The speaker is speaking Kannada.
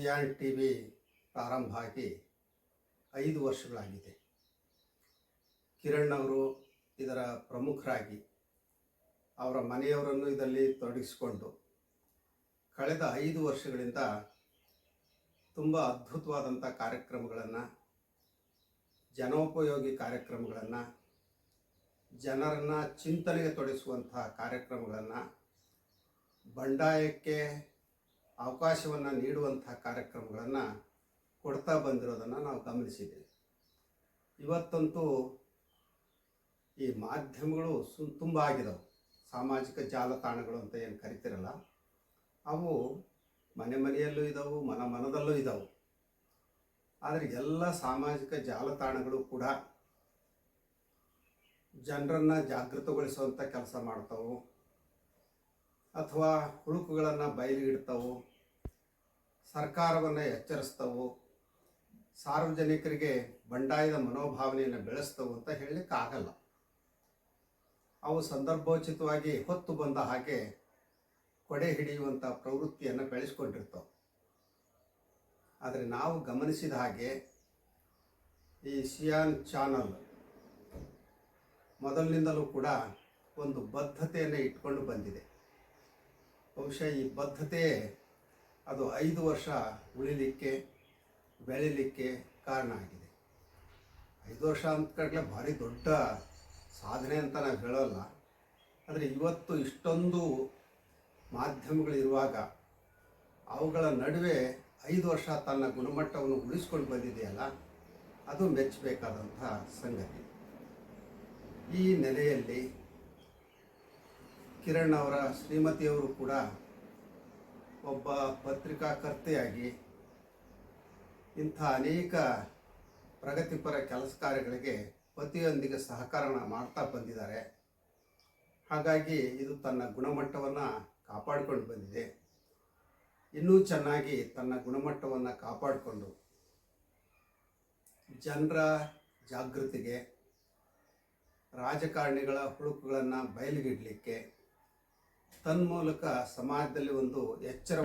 ಸಿಯಾನ್ ಟಿ ವಿ ಪ್ರಾರಂಭ ಆಗಿ ಐದು ವರ್ಷಗಳಾಗಿದೆ. ಕಿರಣ್ ಅವರು ಇದರ ಪ್ರಮುಖರಾಗಿ ಅವರ ಮನೆಯವರನ್ನು ಇದರಲ್ಲಿ ತೊಡಗಿಸಿಕೊಂಡು ಕಳೆದ ಐದು ವರ್ಷಗಳಿಂದ ತುಂಬ ಅದ್ಭುತವಾದಂಥ ಕಾರ್ಯಕ್ರಮಗಳನ್ನು, ಜನೋಪಯೋಗಿ ಕಾರ್ಯಕ್ರಮಗಳನ್ನು, ಜನರನ್ನು ಚಿಂತನೆಗೆ ತೊಡಗಿಸುವಂತಹ ಕಾರ್ಯಕ್ರಮಗಳನ್ನು ಬಂಡಾಯಕ್ಕೆ ಅವಕಾಶವನ್ನು ನೀಡುವಂಥ ಕಾರ್ಯಕ್ರಮಗಳನ್ನು ಕೊಡ್ತಾ ಬಂದಿರೋದನ್ನು ನಾವು ಗಮನಿಸಿದ್ದೇವೆ. ಇವತ್ತಂತೂ ಈ ಮಾಧ್ಯಮಗಳು ಸು, ತುಂಬ ಆಗಿದಾವೆ. ಸಾಮಾಜಿಕ ಜಾಲತಾಣಗಳು ಅಂತ ಏನು ಕರಿತಿರಲ್ಲ, ಅವು ಮನೆ ಮನೆಯಲ್ಲೂ ಇದ್ದಾವೆ ಮನ ಮನದಲ್ಲೂ ಇದ್ದಾವೆ ಆದರೆ ಎಲ್ಲ ಸಾಮಾಜಿಕ ಜಾಲತಾಣಗಳು ಕೂಡ ಜನರನ್ನು ಜಾಗೃತಗೊಳಿಸುವಂಥ ಕೆಲಸ ಮಾಡ್ತಾವೆ, ಅಥವಾ ಹುಳುಕುಗಳನ್ನು ಬಯಲಿಗಿಡ್ತಾವು ಸರ್ಕಾರವನ್ನು ಎಚ್ಚರಿಸ್ತವು, ಸಾರ್ವಜನಿಕರಿಗೆ ಬಂಡಾಯದ ಮನೋಭಾವನೆಯನ್ನು ಬೆಳೆಸ್ತವು ಅಂತ ಹೇಳಲಿಕ್ಕೆ ಆಗಲ್ಲ ಅವು ಸಂದರ್ಭೋಚಿತವಾಗಿ ಹೊತ್ತು ಬಂದ ಹಾಗೆ ಕೊಡೆ ಹಿಡಿಯುವಂಥ ಪ್ರವೃತ್ತಿಯನ್ನು ಬೆಳೆಸ್ಕೊಂಡಿರ್ತವೆ. ಆದರೆ ನಾವು ಗಮನಿಸಿದ ಹಾಗೆ ಈ ಸಿಯಾನ್ ಚಾನಲ್ ಮೊದಲಿನಿಂದಲೂ ಕೂಡ ಒಂದು ಬದ್ಧತೆಯನ್ನು ಇಟ್ಕೊಂಡು ಬಂದಿದೆ. ಬಹುಶಃ ಈ ಬದ್ಧತೆ ಅದು ಐದು ವರ್ಷ ಉಳಿಲಿಕ್ಕೆ, ಬೆಳಿಲಿಕ್ಕೆ ಕಾರಣ ಆಗಿದೆ. ಐದು ವರ್ಷ ಅಂದ್ಕೊಂಡ್ಲೆ ಭಾರಿ ದೊಡ್ಡ ಸಾಧನೆ ಅಂತ ನಾವು ಹೇಳೋಲ್ಲ. ಆದರೆ ಇವತ್ತು ಇಷ್ಟೊಂದು ಮಾಧ್ಯಮಗಳಿರುವಾಗ ಅವುಗಳ ನಡುವೆ ಐದು ವರ್ಷ ತನ್ನ ಗುಣಮಟ್ಟವನ್ನು ಉಳಿಸ್ಕೊಂಡು ಬಂದಿದೆಯಲ್ಲ, ಅದು ಮೆಚ್ಚಬೇಕಾದಂಥ ಸಂಗತಿ. ಈ ನೆಲೆಯಲ್ಲಿ ಕಿರಣ್ ಅವರ ಶ್ರೀಮತಿಯವರು ಕೂಡ ಒಬ್ಬ ಪತ್ರಿಕಾಕರ್ತೆಯಾಗಿ ಇಂಥ ಅನೇಕ ಪ್ರಗತಿಪರ ಕೆಲಸ ಕಾರ್ಯಗಳಿಗೆ ಪತಿಯೊಂದಿಗೆ ಸಹಕಾರ ಮಾಡ್ತಾ ಬಂದಿದ್ದಾರೆ. ಹಾಗಾಗಿ ಇದು ತನ್ನ ಗುಣಮಟ್ಟವನ್ನು ಕಾಪಾಡಿಕೊಂಡು ಬಂದಿದೆ. ಇನ್ನೂ ಚೆನ್ನಾಗಿ ತನ್ನ ಗುಣಮಟ್ಟವನ್ನು ಕಾಪಾಡಿಕೊಂಡು ಜನರ ಜಾಗೃತಿಗೆ ರಾಜಕಾರಣಿಗಳ ಹುಳುಕುಗಳನ್ನು ಬಯಲಿಗಿಡಲಿಕ್ಕೆ ತನ್ಮೂಲಕ ಸಮಾಜದಲ್ಲಿ ಒಂದು ಎಚ್ಚರ